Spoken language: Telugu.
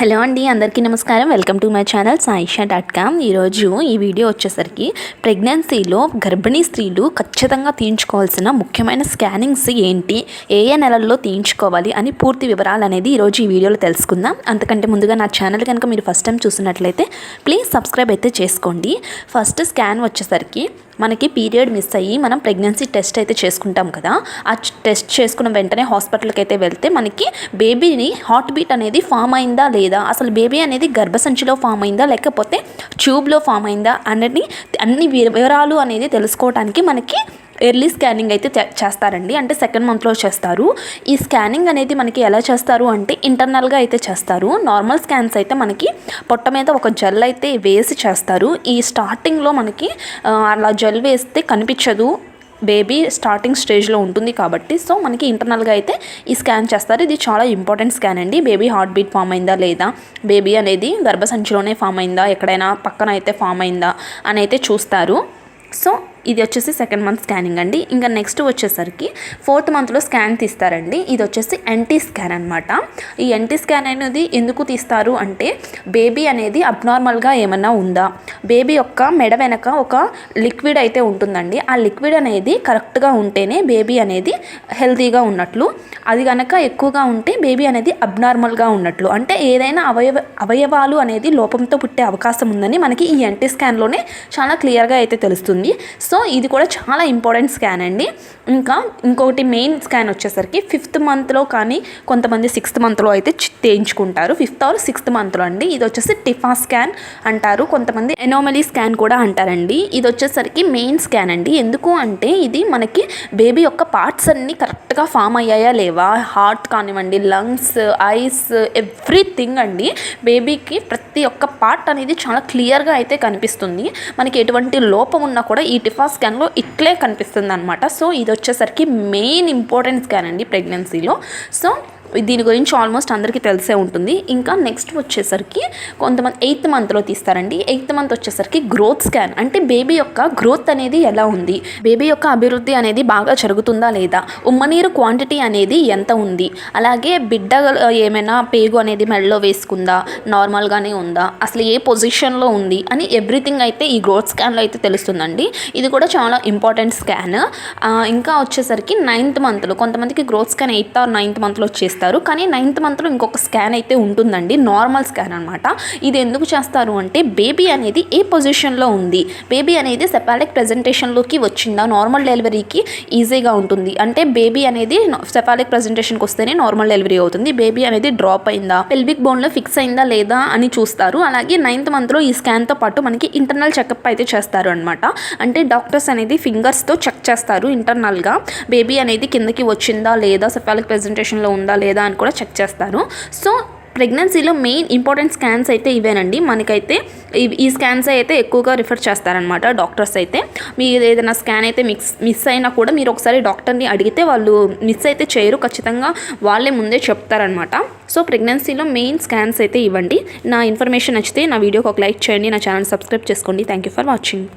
హలో అండి అందరికీ నమస్కారం. Welcome to my channel Saisha dot com. ఈరోజు ఈ వీడియో వచ్చేసరికి ప్రెగ్నెన్సీలో గర్భిణీ స్త్రీలు ఖచ్చితంగా తీయించుకోవాల్సిన ముఖ్యమైన స్కానింగ్స్ ఏంటి ఏ ఏ నెలల్లో తీయించుకోవాలి అని పూర్తి వివరాలు అనేది ఈరోజు ఈ వీడియోలో తెలుసుకుందాం. అంతకంటే ముందుగా నా ఛానల్ కనుక మీరు ఫస్ట్ టైం చూసినట్లయితే ప్లీజ్ సబ్స్క్రైబ్ అయితే చేసుకోండి. ఫస్ట్ స్కాన్ వచ్చేసరికి మనకి పీరియడ్ మిస్ అయ్యి మనం ప్రెగ్నెన్సీ టెస్ట్ అయితే చేసుకుంటాం కదా. ఆ టెస్ట్ చేసుకున్న వెంటనే హాస్పిటల్కి అయితే వెళ్తే మనకి బేబీని హార్ట్ బీట్ అనేది ఫామ్ అయిందా లేదా అసలు బేబీ అనేది గర్భసంచిలో ఫామ్ అయిందా లేకపోతే ట్యూబ్లో ఫామ్ అయిందా అనేది అన్ని వివరాలు అనేది తెలుసుకోవడానికి మనకి ఎర్లీ స్కానింగ్ అయితే చేస్తారండి. అంటే సెకండ్ మంత్లో చేస్తారు. ఈ స్కానింగ్ అనేది మనకి ఎలా చేస్తారు అంటే ఇంటర్నల్గా అయితే చేస్తారు. నార్మల్ స్కాన్స్ అయితే మనకి పొట్ట మీద ఒక జెల్ అయితే వేసి చేస్తారు. ఈ స్టార్టింగ్లో మనకి అలా జెల్ వేస్తే కనిపించదు. బేబీ స్టార్టింగ్ స్టేజ్లో ఉంటుంది కాబట్టి సో మనకి ఇంటర్నల్గా అయితే ఈ స్కాన్ చేస్తారు. ఇది చాలా ఇంపార్టెంట్ స్కాన్ అండి. బేబీ హార్ట్ బీట్ ఫామ్ అయిందా లేదా? బేబీ అనేది గర్భసంచిలోనే ఫామ్ అయిందా? ఎక్కడైనా పక్కన అయితే ఫామ్ అయిందా? అని అయితే చూస్తారు. సో ఇది వచ్చేసి సెకండ్ మంత్ స్కానింగ్ అండి. ఇంకా నెక్స్ట్ వచ్చేసరికి ఫోర్త్ మంత్లో స్కాన్ తీస్తారండి. ఇది వచ్చేసి ఎన్టీ స్కాన్ అనమాట ఈ ఎన్టీ స్కాన్ అనేది ఎందుకు తీస్తారు అంటే బేబీ అనేది అబ్నార్మల్గా ఏమన్నా ఉందా? బేబీ యొక్క మెడ వెనక ఒక లిక్విడ్ అయితే ఉంటుందండి. ఆ లిక్విడ్ అనేది కరెక్ట్గా ఉంటేనే బేబీ అనేది హెల్తీగా ఉన్నట్లు అది కనుక ఎక్కువగా ఉంటే బేబీ అనేది అబ్నార్మల్గా ఉన్నట్లు. అంటే ఏదైనా అవయవ అవయవాలు అనేది లోపంతో పుట్టే అవకాశం ఉందని మనకి ఈ ఎన్టీ స్కాన్లోనే చాలా క్లియర్గా అయితే తెలుస్తుంది. సో సో ఇది కూడా చాలా ఇంపార్టెంట్ స్కాన్ అండి. ఇంకా ఇంకొకటి మెయిన్ స్కాన్ వచ్చేసరికి ఫిఫ్త్ మంత్లో కానీ కొంతమంది సిక్స్త్ మంత్లో అయితే చేయించుకుంటారు ఫిఫ్త్ ఆర్ సిక్స్త్ మంత్లో అండి. ఇది వచ్చేసి టిఫా స్కాన్ అంటారు. కొంతమంది ఎనోమలీ స్కాన్ కూడా అంటారండి. ఇది వచ్చేసరికి మెయిన్ స్కాన్ అండి. ఎందుకు అంటే ఇది మనకి బేబీ యొక్క పార్ట్స్ అన్నీ కరెక్ట్గా ఫామ్ అయ్యాయా లేవా? హార్ట్ కానివ్వండి లంగ్స్ ఐస్ ఎవ్రీథింగ్ అండి. బేబీకి ప్రతి ఒక్క పార్ట్ అనేది చాలా క్లియర్గా అయితే కనిపిస్తుంది. మనకి ఎటువంటి లోపం ఉన్నా కూడా ఈ టిఫా స్కాన్లో ఇట్లే కనిపిస్తుంది అనమాట సో ఇది వచ్చేసరికి మెయిన్ ఇంపార్టెంట్ స్కాన్ అండి ప్రెగ్నెన్సీలో. సో దీని గురించి ఆల్మోస్ట్ అందరికీ తెలిసే ఉంటుంది. ఇంకా నెక్స్ట్ వచ్చేసరికి కొంతమంది ఎయిత్ మంత్లో తీస్తారండి. ఎయిత్ మంత్ వచ్చేసరికి గ్రోత్ స్కాన్. అంటే బేబీ యొక్క గ్రోత్ అనేది ఎలా ఉంది? బేబీ యొక్క అభివృద్ధి అనేది బాగా జరుగుతుందా లేదా? ఉమ్మనీరు క్వాంటిటీ అనేది ఎంత ఉంది? అలాగే బిడ్డ ఏమైనా పేగు అనేది మెడలో వేసుకుందా? నార్మల్గానే ఉందా? అసలు ఏ పొజిషన్లో ఉంది? అని ఎవ్రీథింగ్ అయితే ఈ గ్రోత్ స్కాన్లో అయితే తెలుస్తుందండి. ఇది కూడా చాలా ఇంపార్టెంట్ స్కాన్. ఇంకా వచ్చేసరికి నైన్త్ మంత్లో కొంతమందికి growth scan eighth or ninth మంత్లో వచ్చేసి చేస్తారు. కానీ నైన్త్ మంత్లో ఇంకొక స్కాన్ అయితే ఉంటుందండి. నార్మల్ స్కాన్ అనమాట ఇది ఎందుకు చేస్తారు అంటే బేబీ అనేది ఏ పొజిషన్లో ఉంది? బేబీ అనేది సెపాలిక్ ప్రజెంటేషన్లోకి వచ్చిందా? నార్మల్ డెలివరీకి ఈజీగా ఉంటుంది. అంటే బేబీ అనేది సెపాలిక్ ప్రజెంటేషన్కి వస్తేనే నార్మల్ డెలివరీ అవుతుంది. బేబీ అనేది డ్రాప్ అయిందా? పెల్విక్ బోన్లో ఫిక్స్ అయిందా లేదా అని చూస్తారు. అలాగే నైన్త్ మంత్లో ఈ స్కాన్తో పాటు మనకి ఇంటర్నల్ చెకప్ అయితే చేస్తారు అనమాట అంటే డాక్టర్స్ అనేది ఫింగర్స్తో చెక్ చేస్తారు ఇంటర్నల్గా. బేబీ అనేది కిందకి వచ్చిందా లేదా? సెపాలిక్ ప్రజెంటేషన్లో ఉందా లేదా? లేదా అని కూడా చెక్ చేస్తారు సో ప్రెగ్నెన్సీలో మెయిన్ ఇంపార్టెంట్ స్కాన్స్ అయితే ఇవేనండి. మనకైతే ఈ స్కాన్స్ అయితే ఎక్కువగా రిఫర్ చేస్తారనమాట డాక్టర్స్ అయితే. మీరు ఏదైనా స్కాన్ అయితే మిక్స్ మిస్ అయినా కూడా మీరు ఒకసారి డాక్టర్ని అడిగితే వాళ్ళు మిస్ అయితే చేయరు. ఖచ్చితంగా వాళ్ళే ముందే చెప్తారనమాట సో ప్రెగ్నెన్సీలో మెయిన్ స్కాన్స్ అయితే ఇవ్వండి. నా ఇన్ఫర్మేషన్ నచ్చితే నా వీడియోకి ఒక లైక్ చేయండి. నా ఛానల్ సబ్స్క్రైబ్ చేసుకోండి. Thank you for watching